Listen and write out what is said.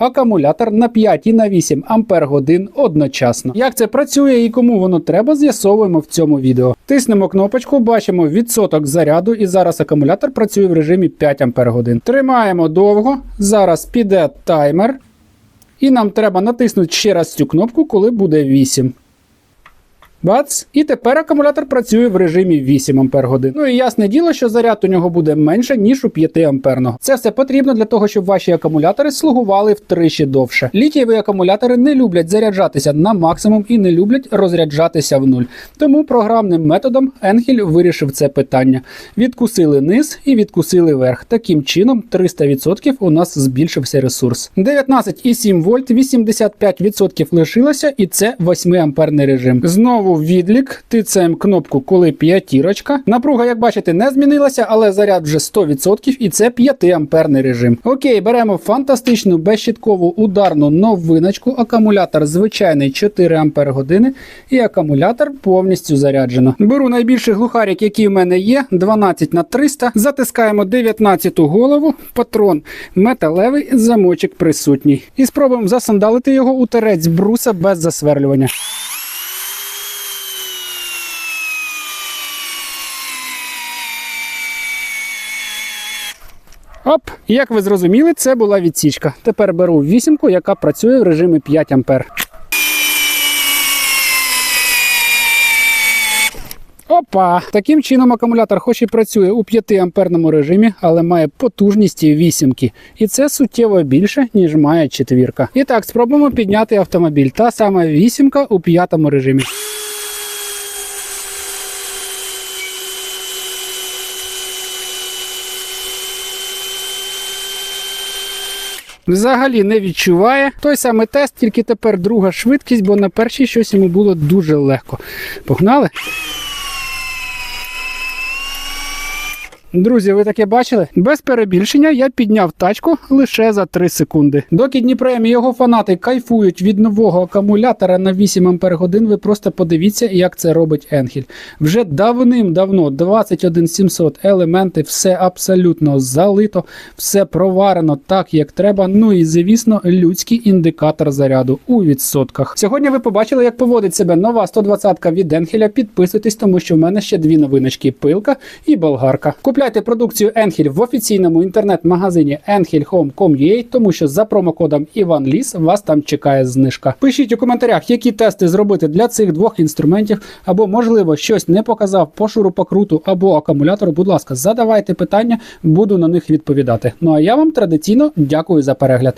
акумулятор на 5 і на 8 ампер годин одночасно. Як це працює і кому воно треба, з'ясовуємо в цьому відео. Тиснемо кнопочку, бачимо відсоток заряду, і зараз акумулятор працює в режимі 5 ампер годин. Тримаємо довго. Зараз піде таймер. І нам треба натиснути ще раз цю кнопку, коли буде 8. Бац! І тепер акумулятор працює в режимі 8 Ампер годин. Ну і ясне діло, що заряд у нього буде менше, ніж у 5 амперного. Це все потрібно для того, щоб ваші акумулятори слугували втричі довше. Літієві акумулятори не люблять заряджатися на максимум і не люблять розряджатися в нуль. Тому програмним методом Енхіль вирішив це питання. Відкусили низ і відкусили верх. Таким чином, 300% у нас збільшився ресурс. 19,7 вольт, 85% лишилося, і це 8 амперний режим. Знову відлік, тицяємо кнопку, коли п'ятірочка. Напруга, як бачите, не змінилася, але заряд вже 100%, і це 5 амперний режим. Окей, беремо фантастичну безщиткову ударну новиночку. Акумулятор звичайний 4 ампер години, і акумулятор повністю заряджено. Беру найбільший глухарик, який в мене є, 12 на 300. Затискаємо 19 голову, патрон металевий, замочок присутній. І спробуємо засандалити його у терець бруса без засверлювання. Оп, як ви зрозуміли, це була відсічка. Тепер беру вісімку, яка працює в режимі 5 ампер. Опа! Таким чином акумулятор хоч і працює у 5 амперному режимі, але має потужність вісімки. І це суттєво більше, ніж має четвірка. І так, спробуємо підняти автомобіль. Та сама вісімка у п'ятому режимі. Взагалі не відчуває. Той самий тест, тільки тепер друга швидкість, бо на першій щось йому було дуже легко. Погнали? Друзі, ви таке бачили? Без перебільшення я підняв тачку лише за 3 секунди. Доки Дніпрем і його фанати кайфують від нового акумулятора на 8 Ампер ви просто подивіться, як це робить Енхіль. Вже давним-давно 21700 елементи, все абсолютно залито, все проварено так, як треба. Ну і звісно, людський індикатор заряду у відсотках. Сьогодні ви побачили, як поводить себе нова 120-ка від Енхіля. Підписуйтесь, тому що в мене ще дві новиночки: пилка і болгарка. Купляйте продукцію Енхіль в офіційному інтернет-магазині enhilhome.com.ua, тому що за промокодом Іван Ліс вас там чекає знижка. Пишіть у коментарях, які тести зробити для цих двох інструментів, або можливо щось не показав по шурупокруту або акумулятору. Будь ласка, задавайте питання, буду на них відповідати. Ну а я вам традиційно дякую за перегляд.